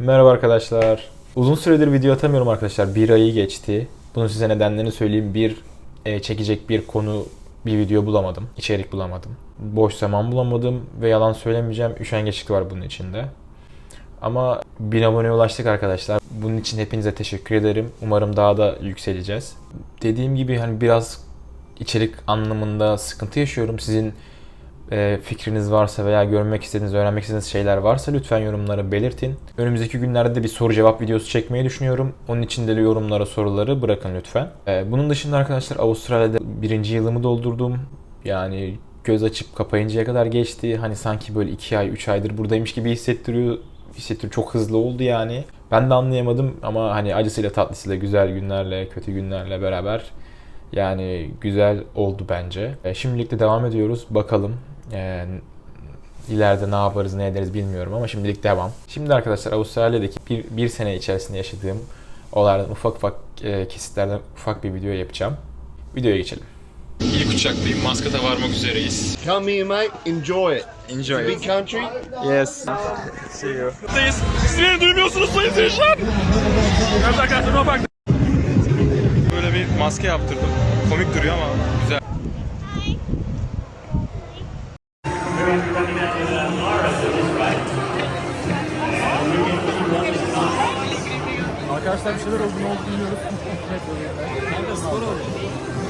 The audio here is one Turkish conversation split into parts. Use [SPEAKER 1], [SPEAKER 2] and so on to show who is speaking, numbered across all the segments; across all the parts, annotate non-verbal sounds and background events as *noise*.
[SPEAKER 1] Merhaba arkadaşlar. Uzun süredir video atamıyorum arkadaşlar. Bir ayı geçti. Bunun size nedenlerini söyleyeyim. Bir, e, çekecek bir konu, bir video bulamadım. İçerik bulamadım. Boş zaman bulamadım ve yalan söylemeyeceğim. Üşengeçlik var bunun içinde. Ama 1000 aboneye ulaştık arkadaşlar. Bunun için hepinize teşekkür ederim. Umarım daha da yükseleceğiz. Dediğim gibi hani biraz içerik anlamında sıkıntı yaşıyorum. Sizin e, fikriniz varsa veya görmek istediğiniz, öğrenmek istediğiniz şeyler varsa lütfen yorumlara belirtin. Önümüzdeki günlerde de bir soru cevap videosu çekmeyi düşünüyorum. Onun için de yorumlara soruları bırakın lütfen. E, bunun dışında arkadaşlar Avustralya'da birinci yılımı doldurdum. Yani göz açıp kapayıncaya kadar geçti. Hani sanki böyle 2 ay, 3 aydır buradaymış gibi hissettiriyor. Hissettiriyor. Çok hızlı oldu yani. Ben de anlayamadım ama hani acısıyla tatlısıyla güzel günlerle, kötü günlerle beraber yani güzel oldu bence. E, şimdilik de devam ediyoruz. Bakalım e, ileride ne yaparız, ne ederiz bilmiyorum ama şimdilik devam. Şimdi arkadaşlar Avustralya'daki bir, bir sene içerisinde yaşadığım olaylardan ufak ufak e, kesitlerden ufak bir video yapacağım. Videoya geçelim. İlk uçaktayım. Maskat'a varmak üzereyiz.
[SPEAKER 2] Come here, mate. Enjoy it.
[SPEAKER 1] Enjoy
[SPEAKER 2] Big country.
[SPEAKER 1] Yes. See you.
[SPEAKER 3] Siz beni duymuyorsunuz sayın seyirciler. Evet arkadaşlar bak. Böyle bir maske yaptırdım. Komik duruyor ama güzel.
[SPEAKER 1] Arkadaşlar bir şeyler oldu ne oldu bilmiyoruz.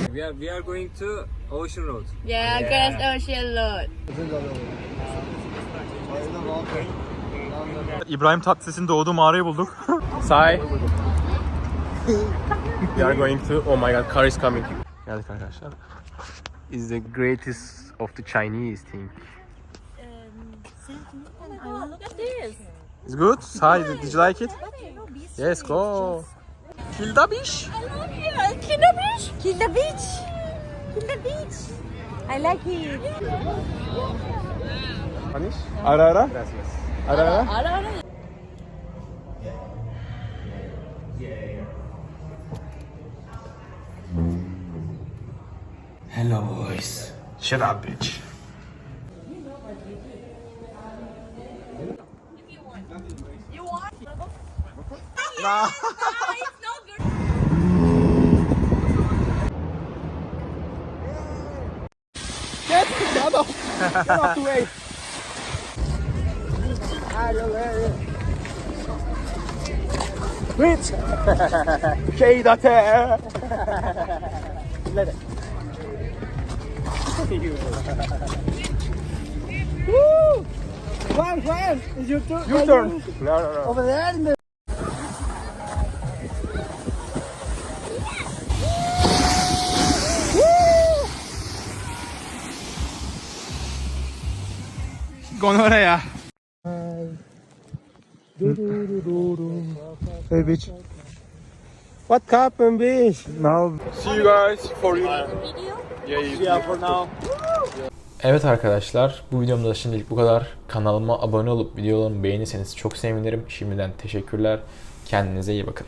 [SPEAKER 4] We are we are going to Ocean Road.
[SPEAKER 5] Yeah, Grand Ocean Road.
[SPEAKER 3] İbrahim Tatlıses'in doğduğu mağarayı bulduk. *laughs*
[SPEAKER 1] Say. We are going to. Oh my god, car is coming. Geldik arkadaşlar. Is the greatest of the Chinese thing.
[SPEAKER 5] Look at this.
[SPEAKER 1] It's good. Say, did you like it? Yes, go. The beach.
[SPEAKER 5] The beach. Kill the beach. Kill the beach. I like it.
[SPEAKER 1] Spanish? Ara ara. Ara ara.
[SPEAKER 5] Ara ara.
[SPEAKER 1] Hello boys. Shut up bitch. No.
[SPEAKER 6] Get
[SPEAKER 7] the no, the way. Blitz!
[SPEAKER 8] Let it. Woo!
[SPEAKER 7] Juan, Juan! Your
[SPEAKER 1] turn? Your turn! No, no, no. Over there in the
[SPEAKER 3] Gonoraya.
[SPEAKER 1] Hey bitch. What happened bitch? Now.
[SPEAKER 3] See you guys for you.
[SPEAKER 1] Yeah for now. Evet arkadaşlar bu videomda da şimdilik bu kadar. Kanalıma abone olup videolarımı beğenirseniz çok sevinirim. Şimdiden teşekkürler. Kendinize iyi bakın.